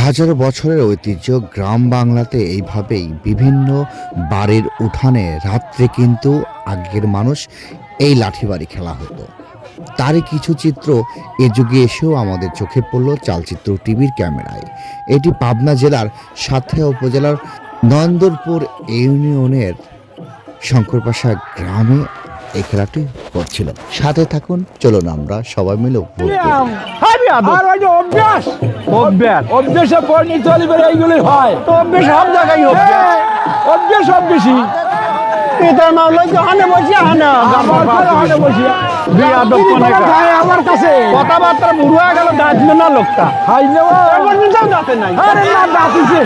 হাজারো বছরের ঐতিহ্য গ্রাম বাংলাতে এইভাবেই বিভিন্ন বাড়ির উঠানে রাত্রে কিন্তু আগের মানুষ এই লাঠিবাড়ি খেলা হতো। তারই কিছু চিত্র এ যুগে এসেও আমাদের চোখে পড়ল চালচিত্র টিভির ক্যামেরায়। এটি পাবনা জেলার সাথিয়া উপজেলার নন্দরপুর ইউনিয়নের শঙ্করপাশা গ্রামে এই খেলাটি করছিল। সাথে থাকুন চলুন আমরা সবাই মিলে উপভোগ অভ্যাস। অভ্যাস। অভ্যাসে পরিণত হলে পরে এইগুলি হয়। অভ্যাস সব জায়গায় অভ্যাস। অভ্যাস সব বেশি। পিতার মা লই তো হানে বসি হানে হানে বসি বিয়াদব কোনে গায় আমার কাছে। কথাবার্তা বুড়া গেল দাঁত না লোকটা। হাইলে ও এমন নিজাও দাঁতে নাই। আরে না দাঁতিছে